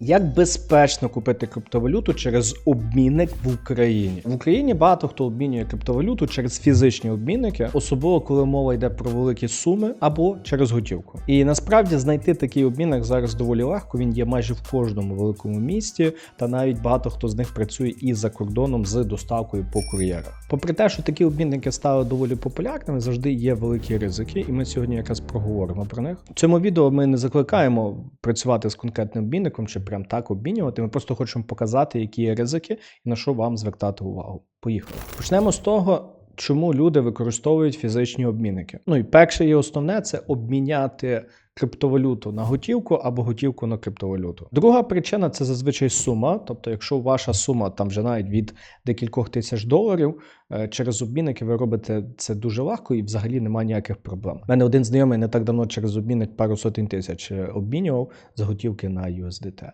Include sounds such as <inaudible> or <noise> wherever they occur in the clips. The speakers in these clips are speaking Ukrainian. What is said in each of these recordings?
Як безпечно купити криптовалюту через обмінник в Україні? В Україні багато хто обмінює криптовалюту через фізичні обмінники, особливо коли мова йде про великі суми або через готівку. І насправді знайти такий обмінник зараз доволі легко. Він є майже в кожному великому місті, та навіть багато хто з них працює і за кордоном з доставкою по кур'єрах. Попри те, що такі обмінники стали доволі популярними, завжди є великі ризики, і ми сьогодні якраз проговоримо про них. В цьому відео ми не закликаємо працювати з конкретним обмінником чи прям так обмінювати. Ми просто хочемо показати, які є ризики і на що вам звертати увагу. Поїхали. Почнемо з того. Чому люди використовують фізичні обмінники? Ну і перше і основне це обміняти криптовалюту на готівку або готівку на криптовалюту. Друга причина це зазвичай сума. Тобто, якщо ваша сума там вже навіть від декількох тисяч доларів, е, через обмінники ви робите це дуже легко і взагалі немає ніяких проблем. У мене один знайомий не так давно через обмінник пару сотень тисяч е, обмінював з готівки на USDT.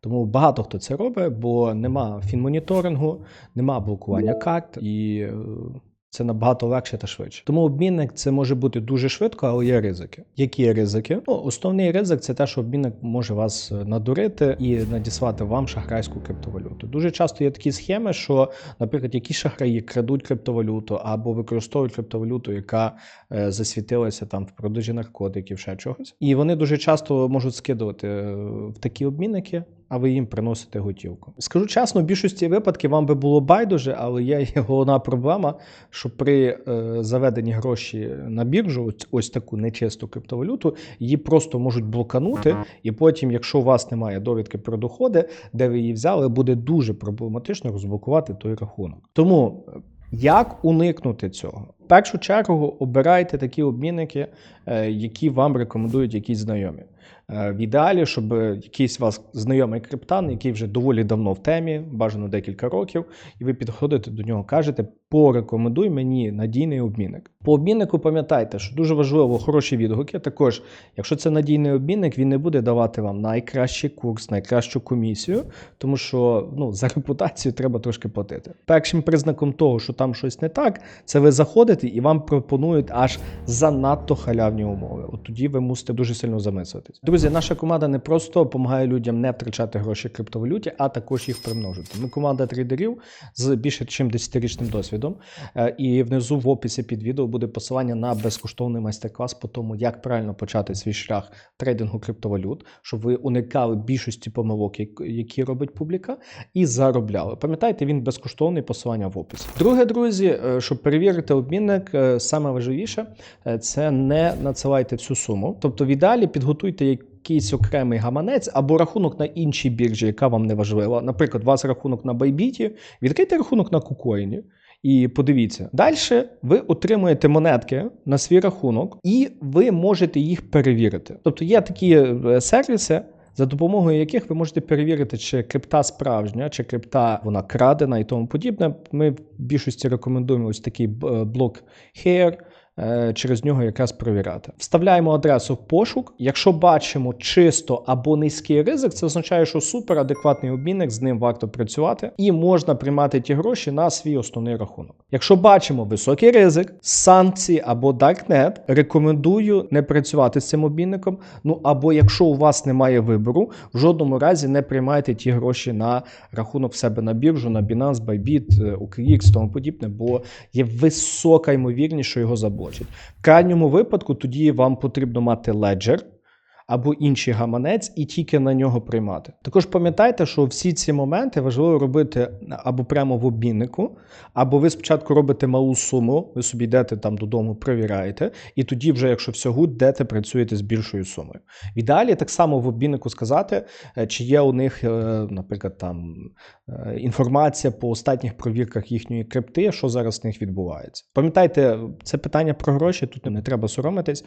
Тому багато хто це робить, бо нема фінмоніторингу, нема блокування карт і. Це набагато легше та швидше. Тому обмінник це може бути дуже швидко, але є ризики. Які ризики? Ну, основний ризик це те, що обмінник може вас е, надурити і надіслати вам шахрайську криптовалюту. Дуже часто є такі схеми, що, наприклад, які шахраї крадуть криптовалюту або використовують криптовалюту, яка е, засвітилася там в продажі наркотиків, ще чогось. І вони дуже часто можуть скидувати е, в такі обмінники а ви їм приносите готівку. Скажу чесно, в більшості випадків вам би було байдуже, але є <laughs> головна проблема, що при е, заведенні гроші на біржу, ось, ось таку нечисту криптовалюту, її просто можуть блоканути, і потім, якщо у вас немає довідки про доходи, де ви її взяли, буде дуже проблематично розблокувати той рахунок. Тому. е, Як уникнути цього? В першу чергу обирайте такі обмінники, е, які вам рекомендують якісь знайомі. Е, В ідеалі, щоб якийсь у вас знайомий криптан, який вже доволі давно в темі, бажано декілька років, і ви підходите до нього, кажете, порекомендуй мені надійний обмінник. По обміннику пам'ятайте, що дуже важливо хороші відгуки. Також, якщо це надійний обмінник, він не буде давати вам найкращий курс, найкращу комісію, тому що ну, за репутацію треба трошки платити. Першим признаком того, що там щось не так, це ви заходите і вам пропонують аж занадто халявні умови. От тоді ви мусите дуже сильно замислитись. Друзі, наша команда не просто допомагає людям не втрачати гроші в криптовалюті, а також їх примножити. Ми команда трейдерів з більше ніж 10-річним досвідом. Е, І внизу в описі під відео буде посилання на безкоштовний майстер-клас по тому, як правильно почати свій шлях трейдингу криптовалют, щоб ви уникали більшості помилок, які робить публіка, і заробляли. Пам'ятайте, він безкоштовний посилання в описі. Друге, друзі, е, щоб перевірити обмінник, е, саме важливіше це не надсилайте всю суму. Тобто, в ідеалі підготуйте якийсь окремий гаманець або рахунок на іншій біржі, яка вам не важлива. Наприклад, у вас рахунок на Bybit, відкрийте рахунок на KuCoin. І подивіться, далі ви отримуєте монетки на свій рахунок, і ви можете їх перевірити. Тобто є такі е, сервіси, за допомогою яких ви можете перевірити, чи крипта справжня, чи крипта вона крадена і тому подібне. Ми в більшості рекомендуємо ось такий блок Hair, е, через нього якраз перевіряти. Вставляємо адресу в пошук. Якщо бачимо чисто або низький ризик, це означає, що суперадекватний обмінник, з ним варто працювати, і можна приймати ті гроші на свій основний рахунок. Якщо бачимо високий ризик, санкції або Darknet, рекомендую не працювати з цим обмінником. Ну або якщо у вас немає вибору, в жодному разі не приймайте ті гроші на рахунок в себе на біржу, на Binance, Bybit, е, OKX, тому подібне, бо є висока ймовірність, що його заблочать. В крайньому випадку тоді вам потрібно мати Ledger, або інший гаманець, і тільки на нього приймати. Також пам'ятайте, що всі ці моменти важливо робити або прямо в обміннику, або ви спочатку робите малу суму, ви собі йдете там додому, перевіряєте, і тоді, вже, якщо все гуд, йдете, працюєте з більшою сумою. В ідеалі так само в обміннику сказати, е, чи є у них, е, наприклад, там е, інформація по останніх провірках їхньої крипти, що зараз в них відбувається. Пам'ятайте, це питання про гроші, тут не треба соромитись.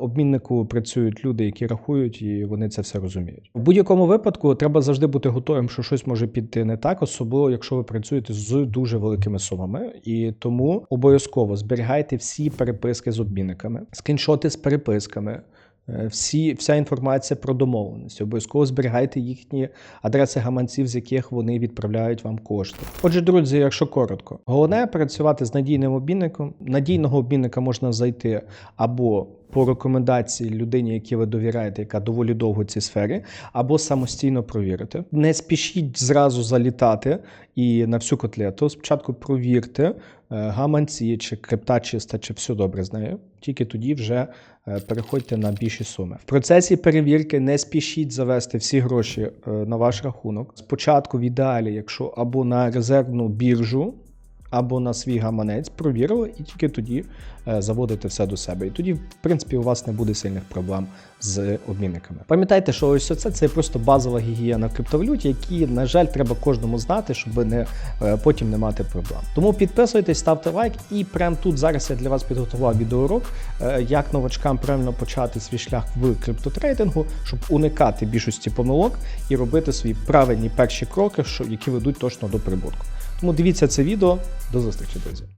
Обміннику працюють люди, які рахують, і вони це все розуміють. В будь-якому випадку треба завжди бути готовим, що щось може піти не так, особливо якщо ви працюєте з дуже великими сумами. І тому обов'язково зберігайте всі переписки з обмінниками, скріншоти з переписками. е, Всі, вся інформація про домовленості. Обов'язково зберігайте їхні адреси гаманців, з яких вони відправляють вам кошти. Отже, друзі, якщо коротко, головне працювати з надійним обмінником. Надійного обмінника можна зайти або по рекомендації людині, якій ви довіряєте, яка доволі довго в цій сфері, або самостійно провірити. Не спішіть зразу залітати і на всю котлету. Спочатку провірте е, гаманці, чи крипта чиста, чи все добре з нею. Тільки тоді вже е, переходьте на більші суми. В процесі перевірки не спішіть завести всі гроші е, на ваш рахунок. Спочатку, в ідеалі, якщо або на резервну біржу, або на свій гаманець, провірили, і тільки тоді е, заводите все до себе. І тоді, в принципі, у вас не буде сильних проблем з обмінниками. Пам'ятайте, що ось це, це просто базова гігієна в криптовалюті, які, на жаль, треба кожному знати, щоб не е, потім не мати проблем. Тому підписуйтесь, ставте лайк, і прямо тут зараз я для вас підготував відеоурок, е, як новачкам правильно почати свій шлях в криптотрейдингу, щоб уникати більшості помилок і робити свої правильні перші кроки, що які ведуть точно до прибутку. Тому дивіться це відео. До зустрічі, друзі.